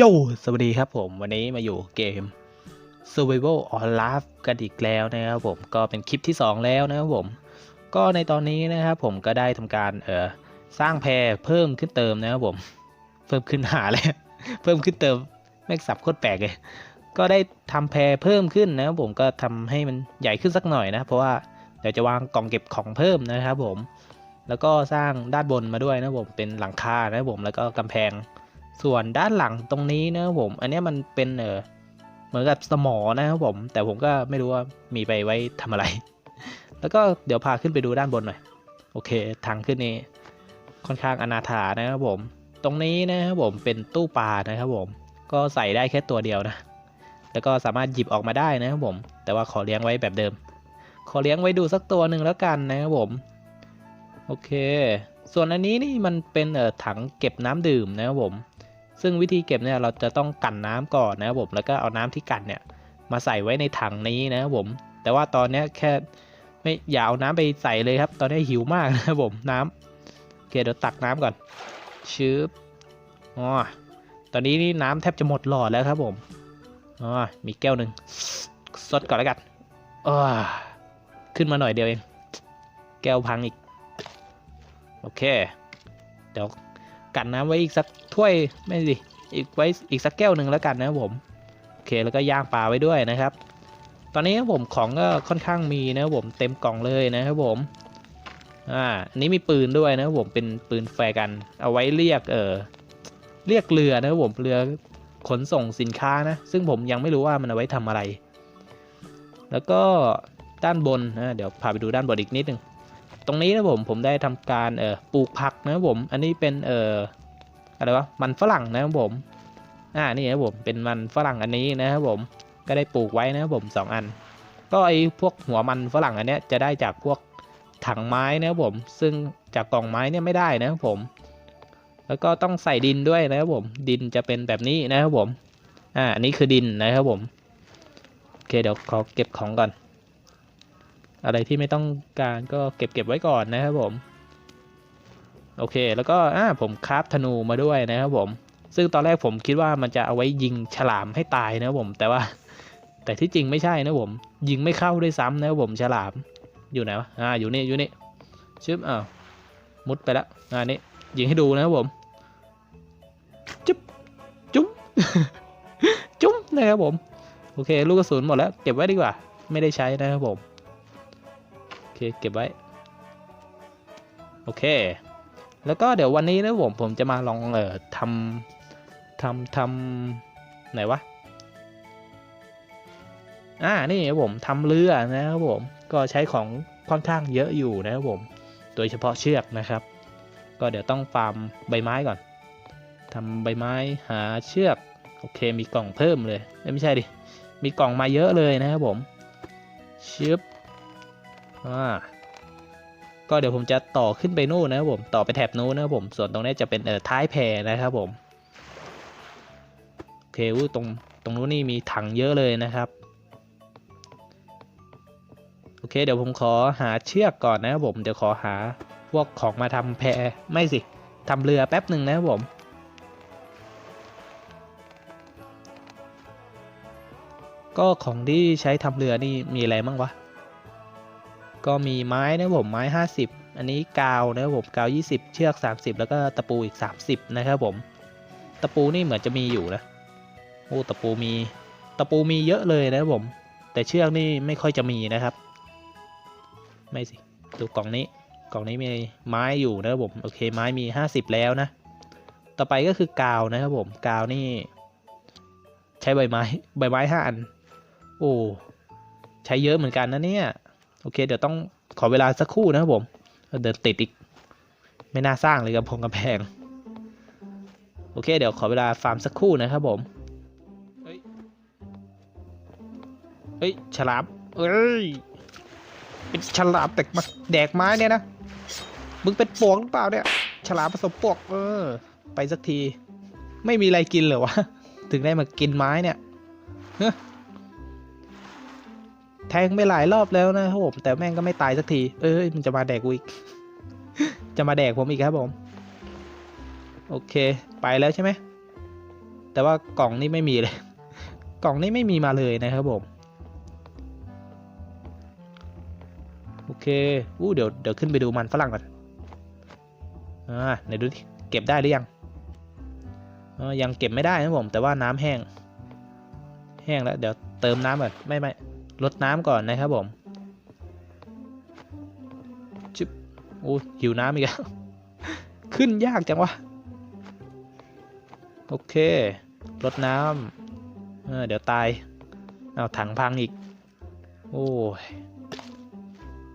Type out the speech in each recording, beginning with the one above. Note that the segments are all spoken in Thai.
โยสวัสดีครับผมวันนี้มาอยู่เกม Survival on Life กันอีกแล้วนะครับผมก็เป็นคลิปที่ 2 แล้วนะครับผม ก็ในตอนนี้นะครับผมก็ได้ทำการเออสร้างแพรเพิ่มขึ้นเติมนะครับผม เพิ่มขึ้นหาเลยเพิ่มขึ้นเติมแม่งสับโคตรแปลกเลย ก็ได้ทำแพรเพิ่มขึ้นนะครับผมก็ทำให้มันใหญ่ขึ้นสักหน่อยนะ เพราะว่าเดี๋ยวจะวางกล่องเก็บของเพิ่มนะครับผม แล้วก็สร้างด้านบนมาด้วยนะครับผมเป็นหลังคานะครับผมแล้วก็กำแพง ส่วนด้านหลังตรงนี้นะครับผม อันนี้มันเป็นเออเหมือนกับสมอนะครับผม แต่ผมก็ไม่รู้ว่ามีไปไว้ทำอะไร แล้วก็เดี๋ยวพาขึ้นไปดูด้านบนหน่อย โอเค ทางขึ้นนี่ค่อนข้างอนาถานะครับผม ตรงนี้นะครับผมเป็นตู้ปลานะครับผม ก็ใส่ได้แค่ตัวเดียวนะ แล้วก็สามารถหยิบออกมาได้นะครับผม แต่ว่าขอเลี้ยงไว้แบบเดิม ขอเลี้ยงไว้ดูสักตัวหนึ่งแล้วกันนะครับผม โอเค ส่วนอันนี้นี่มันเป็นเอ่อถังเก็บน้ำดื่มนะครับผม ซึ่งวิธีเก็บเนี่ยเราจะต้องกันน้ำก่อนนะครับผมแล้วก็เอาน้ำที่กันเนี่ยมาใส่ไว้ในถังนี้นะครับผม แต่ว่าตอนนี้แค่ไม่อย่าเอาน้ำไปใส่เลยครับ ตอนนี้หิวมากนะครับผมน้ำโอเคเดี๋ยวตักน้ำก่อนชืบอ๋อตอนนี้นี่น้ำแทบจะหมดหลอดแล้วครับผมอ๋อมีแก้วหนึ่งสดก่อนแล้วกันอ้าขึ้นมาหน่อยเดียวเอง แก้วพังอีก โอเค เดี๋ยว กันน้ำไว้อีกสักถ้วยไม่สิอีกไว้อีกสักแก้วหนึ่งแล้วกันนะผมโอเคแล้วก็ย่างปลาไว้ด้วยนะครับ ตอนนี้ผมของก็ค่อนข้างมีนะผมเต็มกล่องเลยนะครับผมอ่าอันนี้มีปืนด้วยนะครับผมเป็นปืนแฟร์กัน เอาไว้เรียกเออเรียกเรือนะครับผมเรือขนส่งสินค้านะ ซึ่งผมยังไม่รู้ว่ามันเอาไว้ทำอะไร แล้วก็ด้านบนนะเดี๋ยวพาไปดูด้านบนอีกนิดนึง ตรงนี้นะผมผมได้ทำการเอ่อปลูกผักนะผม อันนี้เป็นเอ่ออะไรวะมันฝรั่งนะครับผมอ่านี่นะผมเป็นมันฝรั่งอันนี้นะครับผมก็ได้ปลูกไว้นะครับผมสองอัน ก็ไอ้พวกหัวมันฝรั่งอันเนี้ยจะได้จากพวกถังไม้นะครับผม ซึ่งจากกล่องไม้เนี่ยไม่ได้นะครับผม แล้วก็ต้องใส่ดินด้วยนะครับผม ดินจะเป็นแบบนี้นะครับผมอ่าอันนี้คือดินนะครับผมโอเคเดี๋ยวขอเก็บของก่อน อะไรที่ไม่ต้องการก็เก็บเก็บไว้ก่อนนะครับผม โอเค แล้วก็อ่าผมคราฟธนูมาด้วยนะครับผม ซึ่งตอนแรกผมคิดว่ามันจะเอาไว้ยิงฉลามให้ตายนะครับผม แต่ว่า แต่ที่จริงไม่ใช่นะผม ยิงไม่เข้าด้วยซ้ำนะครับผมฉลาม อยู่ไหนวะ อ่า อยู่นี่ อยู่นี่ชึบอ้าว มุดไปแล้วอ่านี่ยิงให้ดูนะครับผม จุ๊บ จุ๊บ จุ๊บนะครับผม โอเค ลูกกระสุนหมดแล้ว เก็บไว้ดีกว่า ไม่ได้ใช้นะครับผม เคเก็บไว้ โอเค แล้วก็เดี๋ยววันนี้นะผมผมจะมาลองเอ่อทำทำทำไหนวะอ่านี่ผมทำเรือนะครับผมก็ใช้ของค่อนข้างเยอะอยู่นะครับผม โดยเฉพาะเชือกนะครับ ก็เดี๋ยวต้องฟาร์มใบไม้ก่อนทำใบไม้หาเชือกโอเคมีกล่องเพิ่มเลยไม่ใช่ดิมีกล่องมาเยอะเลยนะครับผมชึบ อ่าก็เดี๋ยวผมจะต่อขึ้นไปนู่นนะครับผมต่อไปแถบนู้นนะครับผมส่วนตรงนี้จะเป็นเอ่อท้ายแพนะครับผมโอเคอู้ตรงตรงนู้นนี่มีถังเยอะเลยนะครับโอเคเดี๋ยวผมขอหาเชือกก่อนนะครับผมเดี๋ยวขอหาพวกของมาทำแพไม่สิทำเรือแป๊บหนึ่งนะครับผมก็ของที่ใช้ทำเรือนี่มีอะไรบ้างวะ ก็มีไม้นะผมไม้ 50 อันนี้กาวนะครับผมกาว 20 เชือก 30 แล้วก็ตะปูอีก 30 นะครับผม ตะปูนี่เหมือนจะมีอยู่นะโอ้ตะปูมีตะปูมีเยอะเลยนะครับผม แต่เชือกนี่ไม่ค่อยจะมีนะครับ ไม่สิดูกล่องนี้กล่องนี้มีไม้อยู่นะครับผมโอเคไม้มี 50 แล้วนะ ต่อไปก็คือกาวนะครับผมกาวนี่ ใช้ใบไม้ใบไม้ห้าอันโอ้ใช้เยอะเหมือนกันนะเนี่ย โอเค เดี๋ยวต้องขอเวลาสักครู่นะครับผมเดินติดอีก ไม่น่าสร้างเลยกับพงกำแพง โอเค เดี๋ยวขอเวลาฟาร์มสักครู่นะครับผมเฮ้ยเฮ้ยฉลามเอ้ยเป็นฉลามแตกมาแดกไม้เนี่ยนะมึงเป็นปวกหรือเปล่าเนี่ย ฉลามผสมปวก เออ ไปสักที ไม่มีอะไรกินเหรอวะ ถึงได้มากินไม้เนี่ยเฮ้ย แทงไปหลายรอบแล้วนะครับผมแต่แม่งก็ไม่ตายสักที เอ้ยมันจะมาแดกกูอีก จะมาแดกผมอีกครับผม โอเค ไปแล้วใช่ไหม แต่ว่ากล่องนี่ไม่มีเลย กล่องนี่ไม่มีมาเลยนะครับผม โอเคอู้เดี๋ยวเดี๋ยวขึ้นไปดูมันฝรั่งก่อน อ่าไหนดูดิเก็บได้หรือยังเออยังเก็บไม่ได้นะผม แต่ว่าน้ำแห้ง แห้งแล้ว เดี๋ยวเติมน้ำก่อน ไม่ไม่ ลดน้ำก่อนนะครับผมชิบโอ้หิวน้ำอีกแล้วขึ้นยากจังวะโอเคลดน้ำเเดี๋ยวตายเอาถังพังอีก โอ้ย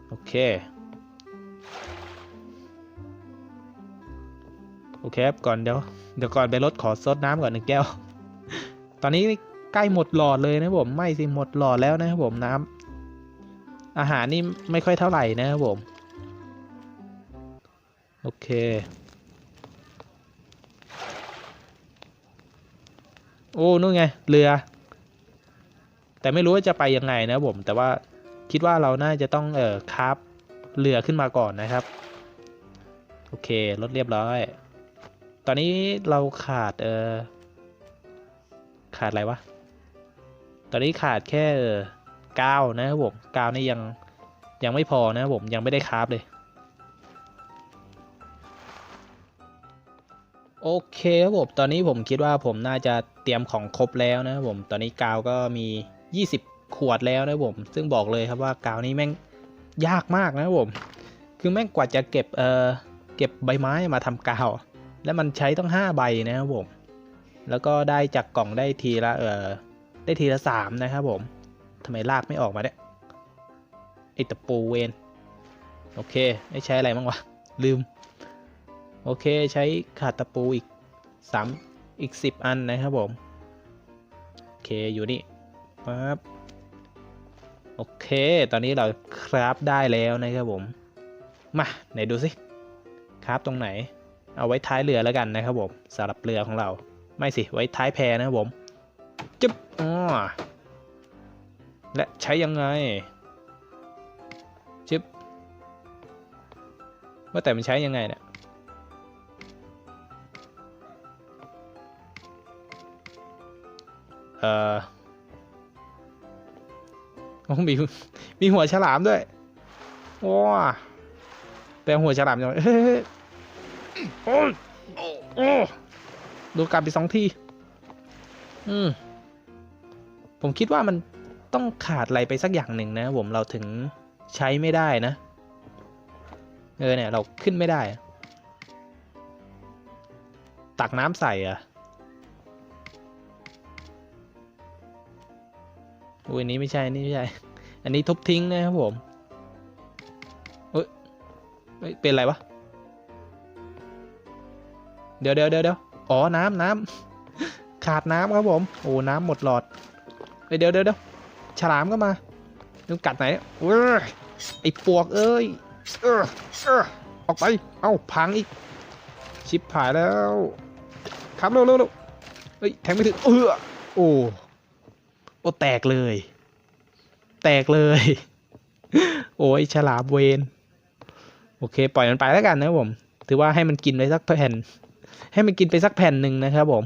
โอเคโอเคครับก่อนเดี๋ยวเดี๋ยวก่อนไปรถขอซดน้ำก่อนหนึ่งแก้ว ตอนนี้ ใกล้หมดหลอดเลยนะผมไม่สิหมดหลอดแล้วนะครับผมน้ำอาหารนี่ไม่ค่อยเท่าไหร่นะครับผม โอเคโอ้นู่นไงเรือ แต่ไม่รู้ว่าจะไปยังไงนะผมแต่ว่าคิดว่าเราน่าจะต้องเอ่อคราฟเรือขึ้นมาก่อนนะครับ โอเครถเรียบร้อย ตอนนี้เราขาดเอ่อขาดอะไรวะ ตอนนี้ขาดแค่เอ่อกาวนะครับผมกาวนี่ยังยังไม่พอนะครับผมยังไม่ได้คราฟเลย โอเคครับผมตอนนี้ผมคิดว่าผมน่าจะเตรียมของครบแล้วนะครับผมตอนนี้กาวก็มี 20 ขวดแล้วนะครับผม ซึ่งบอกเลยครับว่ากาวนี้แม่งยากมากนะครับผม คือแม่งกว่าจะเก็บเออเก็บใบไม้มาทำกาว แล้วมันใช้ต้อง 5 ใบนะครับผม แล้วก็ได้จากกล่องได้ทีละเออ ได้ทีละสามนะครับผมทำไมลากไม่ออกมาเนี่ยไอตะปูเวนโอเคไม่ใช้อะไรบ้างวะ ลืม โอเคใช้ขาดตะปูอีก3อีก10อันนะครับผม โอเคอยู่นี่ปั๊บโอเค ตอนนี้เราคราฟได้แล้วนะครับผม มาไหนดูสิคราฟตรงไหน เอาไว้ท้ายเรือแล้วกันนะครับผมสำหรับเรือของเรา ไม่สิไว้ท้ายแพนะครับผม อ๋อและใช้ยังไงจึ๊บว่าแต่มันใช้ยังไงเนี่ยเออโอ้มีมีหัวฉลามด้วยว้าแปลหัวฉลามจังเลยเฮ้ยโอ้ยโอ้โดนกัดไปสองที อืม ผมคิดว่ามันต้องขาดอะไรไปสักอย่างหนึ่งนะผมเราถึงใช้ไม่ได้นะ เออเนี่ยเราขึ้นไม่ได้ ตักน้ำใส่อะอุ้ยนี้ไม่ใช่นนี้ไม่ใช่ อันนี้ทุบทิ้งนะครับผมเอ้ยเอ้ยเป็นอะไรวะเดี๋ยวเดี๋ยวเดี๋ยวเดี๋ยวอ๋อ น้ำน้ำขาดน้ำครับผม โอ้ น้ำหมดหลอด เดี๋ยวเดี๋ยวเดี๋ยวฉลามก็มาดูกัดไหนเว้ยไอ้ปวกเอ้ยเออเออออกไป เอ้าพังอีก ชิบหายแล้ว ครับเร็วเร็วเร็วเฮ้ยแทงไม่ถึงเออโอ้โอ้แตกเลย แตกเลย โอ้ยฉลามเวนโอเค ปล่อยมันไปแล้วกันนะผม ถือว่าให้มันกินไปสักแผ่น ให้มันกินไปสักแผ่นหนึ่งนะครับผม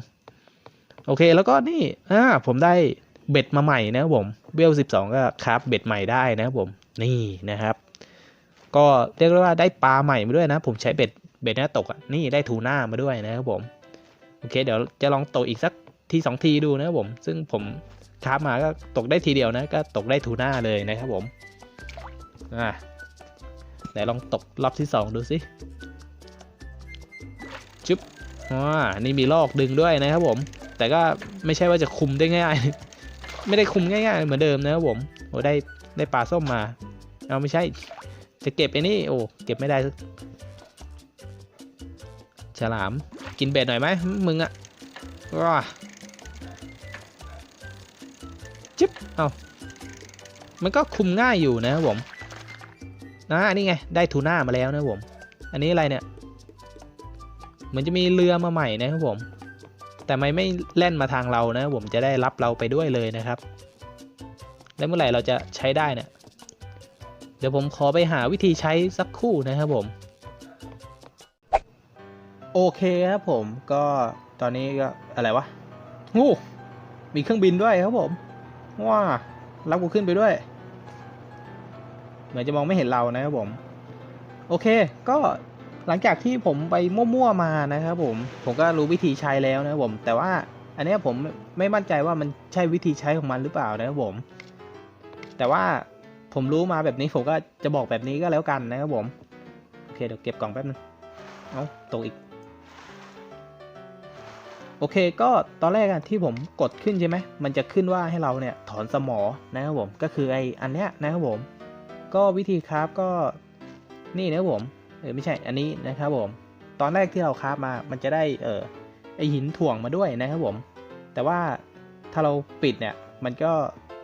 โอเคแล้วก็นี่อ่าผมได้ เบ็ดมาใหม่นะครับผมเวลสิบสองก็ครับเบ็ดใหม่ได้นะครับผมนี่นะครับ ก็เรียกได้ว่าได้ปลาใหม่มาด้วยนะ ผมใช้เบ็ดเบ็ดหน้าตกอะนี่ได้ทูน่ามาด้วยนะครับผมโอเค เดี๋ยวจะลองตกอีกสักทีสองทีดูนะครับผม ซึ่งผมคราฟมาก็ตกได้ทีเดียวนะก็ตกได้ทูน่าเลยนะครับผมอ่าไหนลองตกรอบที่สองดูสิจุ๊บอ่านี่มีลอกดึงด้วยนะครับผม แต่ก็ไม่ใช่ว่าจะคุมได้ง่าย ไม่ได้คุมง่ายๆเหมือนเดิมนะครับผมโอ้ได้ได้ปลาส้มมา เอาไม่ใช่ จะเก็บไอ้นี่โอ้เก็บไม่ได้ฉลามกินเบ็ดหน่อยไหมมึงอะว้าจิ๊บเอามันก็คุมง่ายอยู่นะครับผมนะนี่ไงได้ทูน่ามาแล้วนะครับผม อันนี้อะไรเนี่ย เหมือนจะมีเรือมาใหม่นะครับผม แต่ไม่ไม่แล่นมาทางเรานะ ผมจะได้รับเราไปด้วยเลยนะครับ แล้วเมื่อไหร่เราจะใช้ได้เนี่ยเดี๋ยวผมขอไปหาวิธีใช้สักคู่นะครับผม โอเคครับผมก็ตอนนี้ก็อะไรวะโอ้มีเครื่องบินด้วยครับผมว้ารับกูขึ้นไปด้วย เหมือนจะมองไม่เห็นเรานะครับผม โอเค ก็ หลังจากที่ผมไปมั่วๆมานะครับผม ผมก็รู้วิธีใช้แล้วนะผม แต่ว่าอันนี้ผมไม่มั่นใจว่ามันใช่วิธีใช้ของมันหรือเปล่านะครับผม แต่ว่าผมรู้มาแบบนี้ผมก็จะบอกแบบนี้ก็แล้วกันนะครับผม โอเคเดี๋ยวเก็บกล่องแป๊บนึง เอาตกอีก โอเคก็ตอนแรกอะที่ผมกดขึ้นใช่ไหม มันจะขึ้นว่าให้เราเนี่ยถอนสมอ นะครับผม ก็คือไออันเนี้ยนะครับผม ก็วิธีคราฟก็นี่นะครับผม ออไม่ใช่อันนี้นะครับผม ตอนแรกที่เราคราฟมามันจะได้เออไอหินถ่วงมาด้วยนะครับผม แต่ว่าถ้าเราปิดเนี่ยมันก็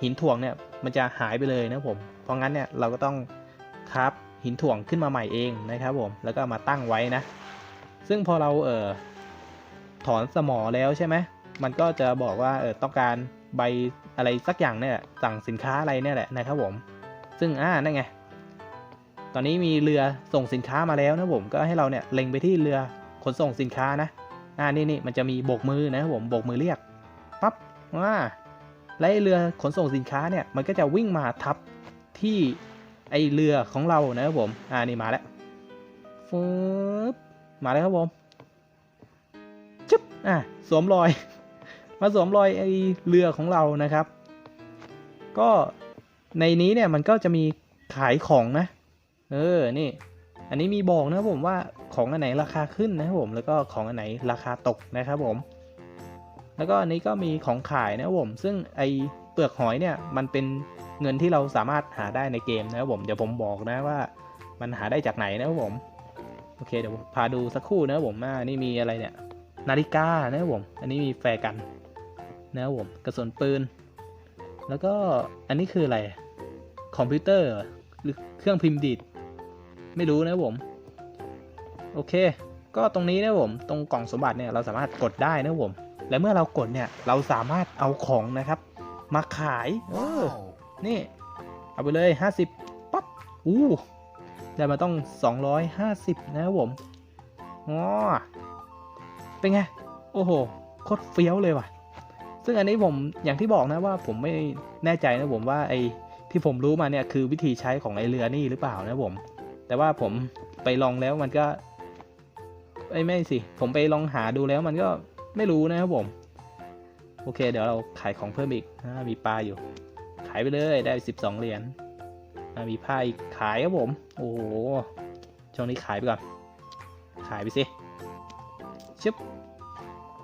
หินถ่วงเนี่ยมันจะหายไปเลยนะผม เพราะงั้นเนี่ยเราก็ต้องคราฟหินถ่วงขึ้นมาใหม่เองนะครับผม แล้วก็มาตั้งไว้นะ ซึ่งพอเราเออถอนสมอแล้วใช่ไหมมันก็จะบอกว่าเออต้องการใบอะไรสักอย่างเนี่ยสั่งสินค้าอะไรเนี่ยแหละนะครับผม ซึ่งอ่านั่นไง ตอนนี้มีเรือส่งสินค้ามาแล้วนะผมก็ให้เราเนี่ยเล็งไปที่เรือขนส่งสินค้านะอ่านี่นี่มันจะมีโบกมือนะครับผมโบกมือเรียกปั๊บว่าและเรือขนส่งสินค้าเนี่ยมันก็จะวิ่งมาทับที่ไอเรือของเรานะครับผมอ่านี่มาแล้วฟึบมาแล้วครับผมจึ๊บอะสวมรอย มาสวมรอยไอเรือของเรานะครับ ก็ในนี้เนี่ยมันก็จะมีขายของนะ เออ นี่ อันนี้มีบอกนะผมว่าของอันไหนราคาขึ้นนะครับผม แล้วก็ของอันไหนราคาตกนะครับผม แล้วก็อันนี้ก็มีของขายนะครับผม ซึ่งไอเปลือกหอยเนี่ยมันเป็นเงินที่เราสามารถหาได้ในเกมนะครับผม เดี๋ยวผมบอกนะว่ามันหาได้จากไหนนะครับผม โอเคเดี๋ยวพาดูสักครู่นะครับผมอ่านี่มีอะไรเนี่ย นาฬิกานะครับผม อันนี้มีแฟร์กันนะครับผมกระสุนปืน แล้วก็อันนี้คืออะไร คอมพิวเตอร์หรอหรือเครื่องพิมพ์ดีด ไม่รู้นะครับผม โอเค ก็ตรงนี้นะครับผม ตรงกล่องสมบัติเนี่ยเราสามารถกดได้นะครับผม และเมื่อเรากดเนี่ยเราสามารถเอาของนะครับ มาขายเออนี่ เอาไปเลย 50ปั๊บอู้ได้มาต้อง 250 นะครับผมอ๋อเป็นไง โอ้โห โคตรเฟี้ยวเลยว่ะ ซึ่งอันนี้ผมอย่างที่บอกนะว่าผมไม่แน่ใจนะผมว่าไอ้ที่ผมรู้มาเนี่ยคือวิธีใช้ของไอ้เรือนี่หรือเปล่านะผม แต่ว่าผมไปลองแล้วมันก็ไอ้ไม่สิ ผมไปลองหาดูแล้วมันก็ไม่รู้นะครับผม โอเค เดี๋ยวเราขายของเพิ่มอีกมีปลาอยู่ ขายไปเลยได้ 12 เหรียญมีผ้าอีกขายครับผม โอ้โห ช่วงนี้ขายไปก่อน ขายไปสิชึบ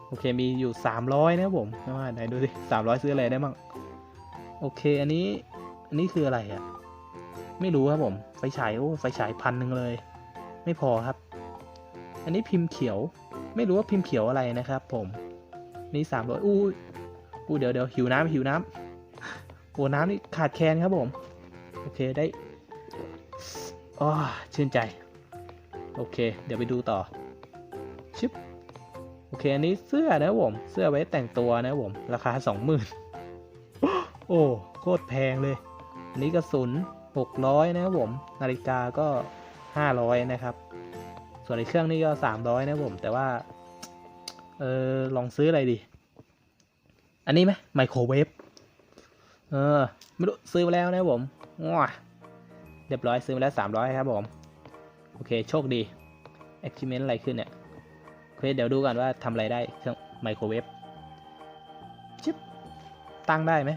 โอเค มีอยู่ 300 นะครับผมว่าไหนดูสิ300 ซื้ออะไรได้บ้าง โอเค อันนี้ อันนี้คืออะไรอะ่ะ ไม่รู้ครับผม ไฟฉายโอ้ไฟฉายพันหนึ่งเลย ไม่พอครับ อันนี้พิมพ์เขียว ไม่รู้ว่าพิมพ์เขียวอะไรนะครับ ผม นี่สามร้อยอู้อู้เดี๋ยวเดี๋ยวหิวน้ำหิวน้ำโอ้น้ำนี่ขาดแคลนครับผม โอเคได้อ๋อชื่นใจ โอเค เดี๋ยวไปดูต่อ ชิปโอเค อันนี้เสื้อนะผม เสื้อไว้แต่งตัวนะผม ราคาสองหมื่นโอ้ โคตรแพงเลย อันนี้กระสุน หกร้อยนะครับผม นาฬิกาก็ห้าร้อยนะครับ ส่วนในเครื่องนี่ก็สามร้อยนะครับผมแต่ว่า เออลองซื้ออะไรดี อันนี้ไหมไมโครเวฟเออ ไม่รู้ ซื้อมาแล้วนะครับผมว้าเรียบร้อยซื้อมาแล้วสามร้อยครับผม โอเค โชคดี achievement อะไรขึ้นเนี่ยโอเคเดี๋ยวดูก่อนว่าทำอะไรได้เครื่องไมโครเวฟชิปตั้งได้ไหม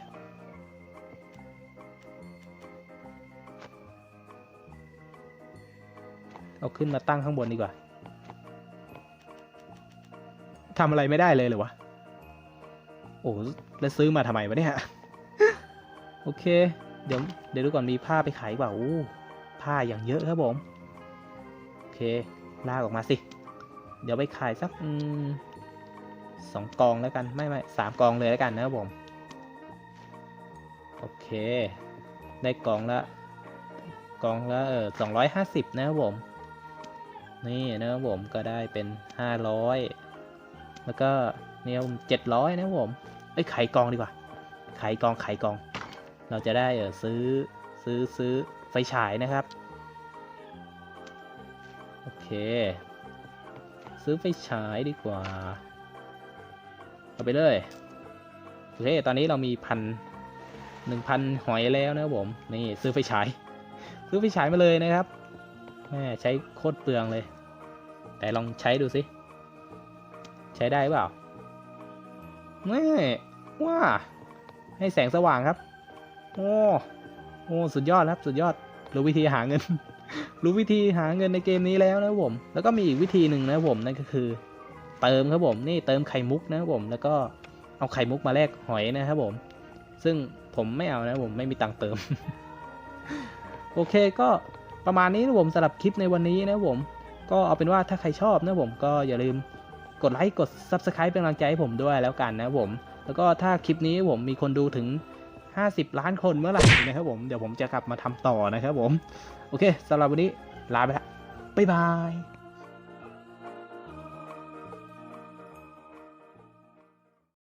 เอาขึ้นมาตั้งข้างบนดีกว่าทำอะไรไม่ได้เลยเหรอวะ โอ้แล้วซื้อมาทำไมวะเนี่ย โอเค เดี๋ยวเดี๋ยวดูก่อนมีผ้าไปขายเปล่าอู้ผ้าอย่างเยอะครับผม โอเค ลากออกมาสิ เดี๋ยวไปขายสักอสองกองแล้วกัน ไม่ไม่สามกองเลยแล้วกันนะครับผม โอเค ได้กองละกองละเออสองร้อยห้าสิบนะครับผม นี่นะครับผมก็ได้เป็นห้าร้อยแล้วก็เนี่ยเจ็ดร้อยนะครับผมเอ้ยขกองดีกว่าไขกองไขกอง เราจะได้เออซื้อซื้อซื้อไฟฉายนะครับ โอเค ซื้อไฟฉายดีกว่า เอาไปเลย โอเค ตอนนี้เรามีพันหนึ่งพันหอยแล้วนะครับผม นี่ซื้อไฟฉาย ซื้อไฟฉายมาเลยนะครับ แม่ใช้โคตรเปลืองเลย แต่ลองใช้ดูสิ ใช้ได้เปล่าไม่ว้าให้แสงสว่างครับ โอ้โอ้สุดยอดครับ สุดยอด รู้วิธีหาเงิน รู้วิธีหาเงินในเกมนี้แล้วนะผม แล้วก็มีอีกวิธีหนึ่งนะผมนั่นก็คือ เติมครับผมนี่เติมไข่มุกนะครับผม แล้วก็เอาไข่มุกมาแลกหอยนะครับผม ซึ่งผมไม่เอานะผมไม่มีตังค์เติม โอเคก็ ประมาณนี้นะผมสำหรับคลิปในวันนี้นะผม ก็เอาเป็นว่าถ้าใครชอบนะผมก็อย่าลืมกดไลค์กด Subscribe เป็นกำลังใจให้ผมด้วยแล้วกันนะผม แล้วก็ถ้าคลิปนี้ผมมีคนดูถึง 50 ล้านคนเมื่อไหร่นะครับผม เดี๋ยวผมจะกลับมาทำต่อนะครับผม โอเคสำหรับวันนี้ลาไปละบ๊ายบาย